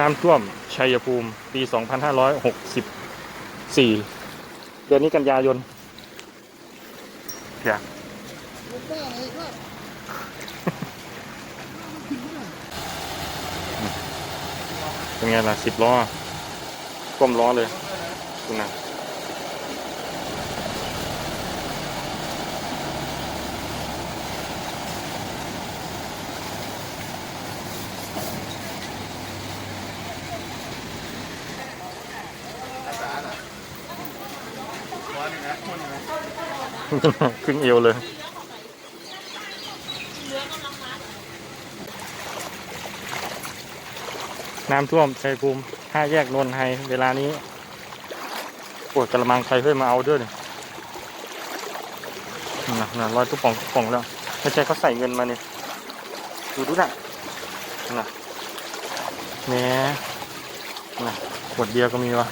น้ำท่วมชัยภูมิปี 2564 เดือนนี้กันยายนเพียเป็นไงล่ะสิบล้อก้มล้อเลยคุณนะ ครึ่งเอวเลยน้ำท่วมชัยภูมิห้าแยกนนทไฮเวลานี้ปวดกระมังใครเพื่อมาเอาด้วยเนี่ยนะนะร้อยตุ๊กป่องป่องแล้วไม่ใช่เขาใส่เงินมาเนี่ยดูดูน่ะน่ะแหน่น่ะขวดเบียร์ก็มีวะ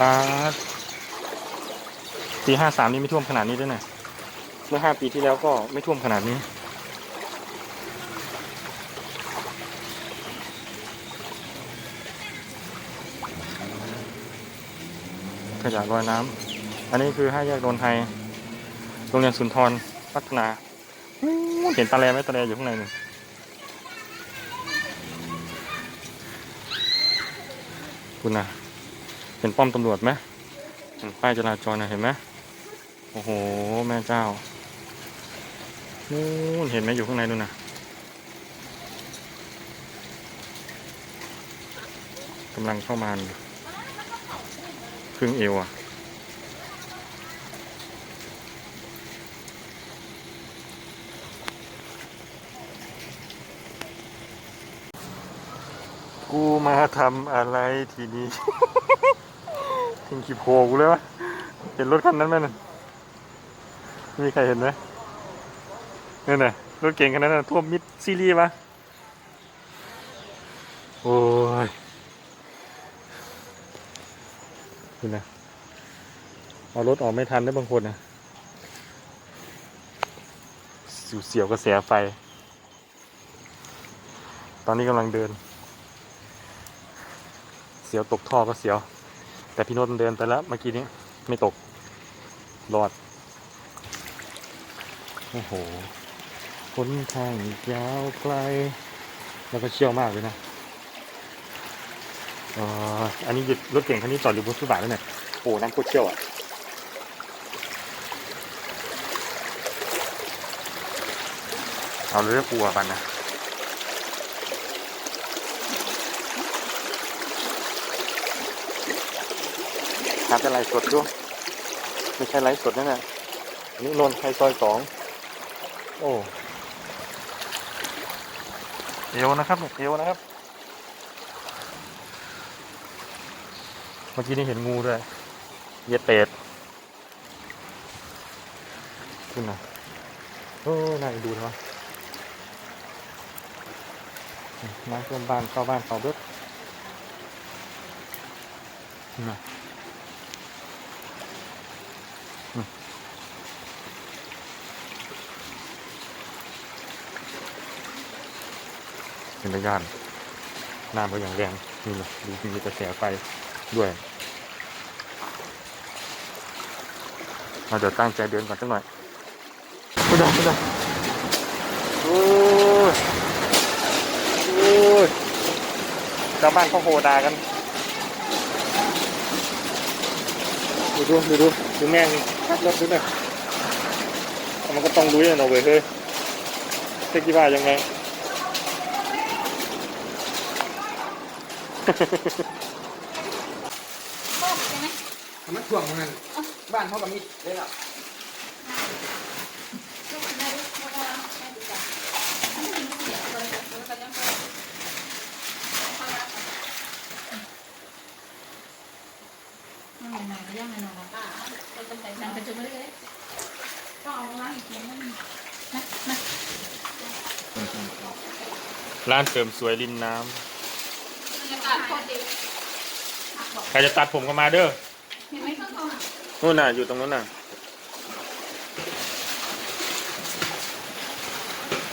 ปาปีห้าสามนี่ไม่ท่วมขนาดนี้ด้วยนะเมื่อห้าปีที่แล้วก็ไม่ท่วมขนาดนี้ ขยะลอยน้ำอันนี้คือห้าแยกโดนไทยโรงเรียนสุนทรพัฒนาเห็นตาแลไหมตาแลอยู่ข้างในนี่คุณนะ ห็นป้อมตำรวจไหมเห็นป้ายจราจรนะเห็นไหมโอ้โห แม่เจ้านู่นเห็นไหมอยู่ข้างในนู่นนะกำลังเข้ามานี่ครึ่งเอวอะกูมาทำอะไรทีนี้ ทิ้งขีโพกูเลยวะเห็นรถคันนั้นไหมน่ะมีใครเห็นไหมนี่นน่ะรถเก่งคันนั้นน่ะท่วมมิดซีรีส์ปะโอ้ยคุณนะเอารถออกไม่ทันได้บางคนนะสิวเสียวกระแสไฟ ตอนนี้กำลังเดิน เสียวตกท่อก็เสียว แต่พี่โนตมันเดินไปแล้วเมื่อกี้นี้ไม่ตกรอด โอ้โหคนทางยาวไกล แล้วก็เชี่ยวมากเลยนะอ่ออันนี้หยุดรถเก่งคันนี้จอดอยู่บนฟุตบาทแล้วเนี่ยโอ้น้ำโคตรเชี่ยวอะเอาเรืองกลัวกันนะ หาแต่ไลฟ์สดด้วยไม่ใช่ไลฟ์สดนั่นแหละอันนี่นนไทยซอยสองโอ้เอวนะครับเอวนะครับ เมื่อกี้นี่เห็นงูด้วยเหยียดเป็ดขึ้นนะโอ้น่าดูนะวะมาเพื่อนบ้านเข้าบ้านเขาเบิดขึ้นนะ เป็นระยานน้ำก็อย่างแรงนี่เลยดูมีกระแสไฟด้วยเราเดี๋ยวตั้งใจเดินก่อนสักหน่อยไม่ได้ไม่ได้โอ้ยโอ้ยชาวบ้านเขาโหดากันดูดูดูดูดูแม่งขับรถดูหน่อยแต่มันก็ต้องรู้อย่างเราเว้ยเฮ้ยเจ๊กี่ว่ายังไง ชอบใช่ไหมทำไมถ่วงมันบ้านเขากับมิดเลยล่ะลูกคุณได้ลูกเขาได้แค่ดีกว่าอันนี้มันเสียเลยแล้วงพอเขารับมันเหนื่อยก็ยังเหนอป้าเราต้องไปนั่งประชุมเรื่อยต้องเอาล้างอีกทีนึงนะนะร้านเสริมสวยริมน้บ รรยากาศโคตรดีำใครจะตัดผมก็มาเด้อเห็นไหมข้างตรงอะนู่นน่ะอยู่ตรงนู้นน่ะ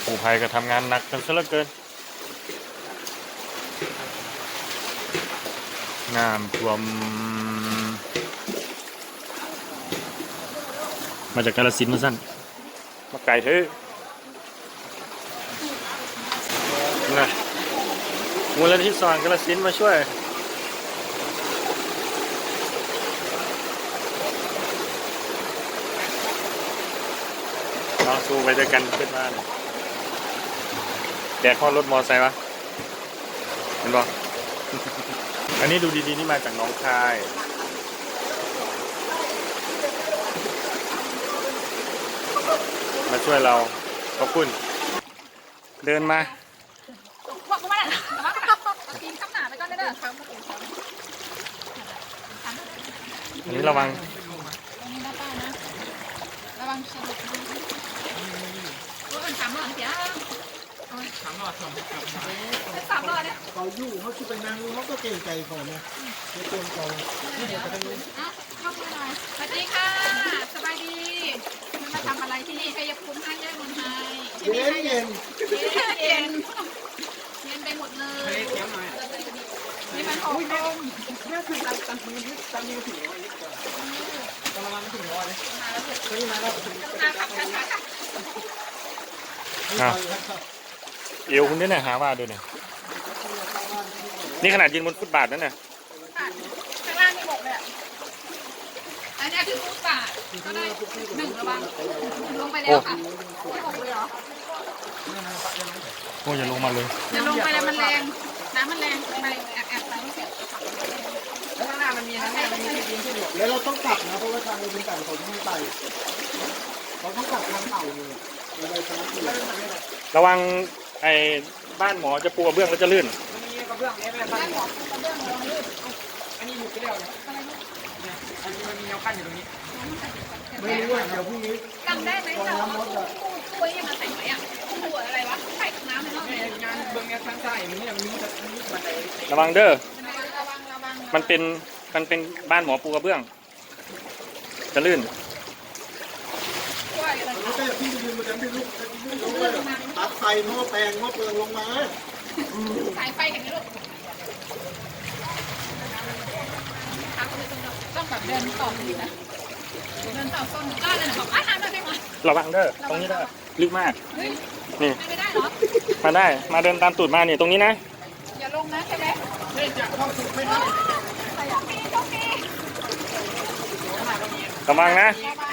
ผู้ภัยก็ทำงานหนักกันซะเหลือเกินน้ำท่วมมาจากกาลสินธุ์มาสั้นมาไก่เถอะนะ มูลนิธิสว่างกาลสินธุ์มาช่วยน้องสู้ไปด้วยกันขึ้นมาเนี่ยแดกข้อรถมอไซค์วะ เห็นบอกอันนี้ดูดีๆ นี่มาจากหน้องคายมาช่วยเรา ขอบคุณ เดินมา บอกกูมาแล้วปีนข้ามหนาไปก่อนเด้อ อั นนี้ระวังตรงนี้นะป้านะ ระวังสะดุดดูว่ามันสามหลอดเสียถามหน่อยถามถามเป็นสามหลอดเนี่ยเขาอยู่เขาคือเป็นนางเขาก็เก่งใจเขาเนี่ยในตัวเขาไม่เห็นไปทางนู้นอะเข้ามาหน่อยสวัสดีค่ะ สบายดีคุณมาทำอะไรที่นี่ใครจะคุ้มให้แยกเงินให้ที่เย็นี่นให้เย็นเย็นเย็นเย็นไปหมดเลยเทียมหน่อยนี่มันหอมนมแม่คือตันตันทีมันตันทีมันถึงร้อยนิด กว่าตอนประมาถึงร้อยเลยมาแล้วเถอะตอนนี้มาแล้วถึงช้าๆค่ะช้าๆค่ะเอวคุณด้วยนี่ยหาว่าด้วยนี่ยนี่ขนาดยืนบนฟุตบาทนั่นนะข้างล่างมีหมกเลยอันนี้คือฟุตบาทก็ได้หนึ่งระวังลงไปแล้วค่ะไม่หกเลยเหรอโอ้ยอย่าลงมาเลยจะลงไปแล้วมันแรงน้ำมันแรงไปแอบแอบไปไม่เสร็จ มันมีนะแม่มันมีที่ดินที่หลบแล้วเราต้องกลับนะเพราะว่าทางเป็นไก่เขาต้องไปเขาต้องกลับทางเต่าเลยอะไรทางนั้นแล้วมันมีระวังไอ้บ้านหมอจะปูกระเบื้องแล้วจะลื่น มันมีกระเบื้องเนี่ยแม่บ้านหมออันนี้หลุดไปแล้วเนี่ยเนี่ยอันนี้มันมีแนวกั้นอยู่ตรงนี้ ไม่รู้ว่าเดี๋ยวพรุ่งนี้จำได้ไหมเราคุยยังมาใส่ไหมอะตัวอะไรวะใส่น้ำในรอบแม่นี้งานเบื้องเนี้ยทางซ้ายมันเนี่ยมันมีแบบมันมีบันไดระวังเด้อระวังระวังมันเป็น มันเป็นบ้านหมอปูกระเบื้อง จะลื่นช่วยอะไรเราก็อย่าเพิ่งยืนมาดันไปลุกลงไปตัดไฟหม้อแปลงหม้อเปลืองลงมาสายไฟเห็นไหมลูกต้องแบบเดินต่อไปนะเดินต่อต้นก็เลยบอกอะทำได้ไหมระวังเด้อตรงนี้เด้อลึกมากเฮ้ยนี่ไม่ได้เหรอมาได้มาเดินตามตูดมานี่ตรงนี้นะอย่าลงนะใช่ไหมเฮ้ยจะเข้าสุดไม่ได้ โชคดีโชคดีระวังนะ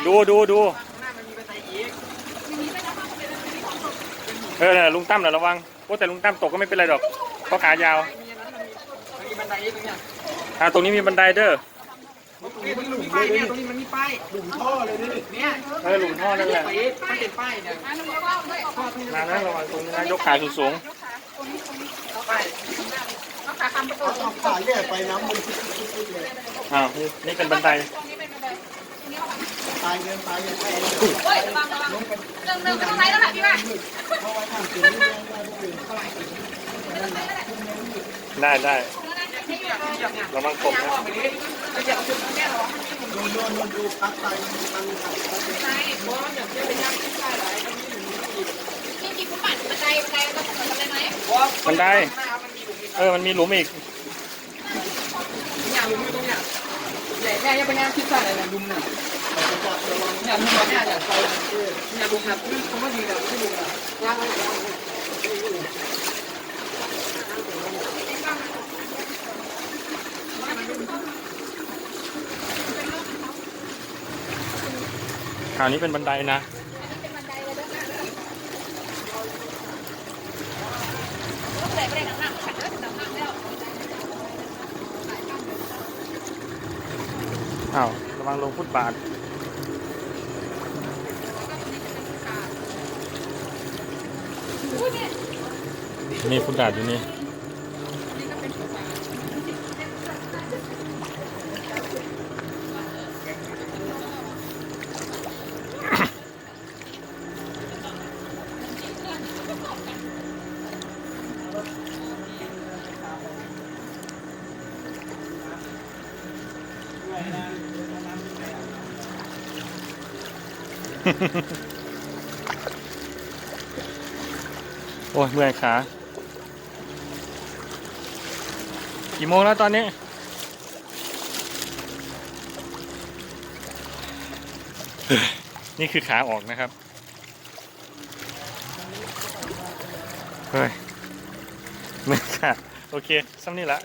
ดูดูดูข้างหน้ามันมีบันไดอีกอย่างนี้ไม่ได้ต้องเป็นมีความสุขเออน่ะลุงตั้มน่ะระวังโอ้แต่ลุงตั้มตกก็ไม่เป็นไรหรอกเพราะขายาวมีอันนั้นมันมีมันมีบันไดอีกตรงเนี้ยอ่าตรงนี้มีบันไดเด้อนี่มันหลุมป้ายเนี่ยตรงนี้มันมีป้ายหลุมท่อเลยนี่เนี่ยเออหลุมท่อนั่นแหละมันเป็นป้ายเนี่ยอะลุงก็ว่าด้วยข้อที่มานะระวังตรงนี้นะยกขาสูงยกขาตรงป้าย เอาเอาขาแยกไปน้ำมันคิดๆเลยอ้าวนี่นี่เป็นบันไดตรงนี้เป็นบันไดตรงนี้ระตายเดินตายยังไงเฮ้ยระวังระวังหนึ่งหนึ่งไม่ต้องไหนแล้วค่ะพี่ว่าเพราะว่าทางเสียงนี่ยังไม่ได้เป็นได้ได้ไม่อยู่เลยระวังตกนะออกไปเลยจะอยากจุดแม่หรอโดนโดนโดนดูพักตายมันมันขัดขัดไหนเพราะว่าอยากจะไปย่างที่ใต้หลายก็มีหลุมอีกนี่กี่ฟุตบาทบันไดบันไดเราเหมือนกันเลยไหมเพราะมันมีหลุมอีก เออ มันมีหลุมอีกเนี่ยหลุมอยู่ตรงเนี้ยใหญ่แม่ยังไปย่างที่ใต้เลยหลุมน่ะเนี่ยหลุมเนี่ยเนี่ยไปเนี่ยหลุมน่ะคือคำว่าดีเนี่ยไม่หลุมน่ะย่างไว้ย่างไว้คราวนี้เป็นบันไดนะ เป็นบันไดเลยด้วยนะรถเลยไม่ได้หนักหนักขัดแล้วหนักหนักแล้ว อ้าวระวังลงฟุตบาทอุ้ยเนี่ยนี่ฟุตบาทอยู่นี่ โอ้ยเมื่อยขา กี่โมงแล้วตอนนี้ นี่คือขาออกนะครับ เฮ้ยไม่ค่ะโอเคซ้ำนี่ละ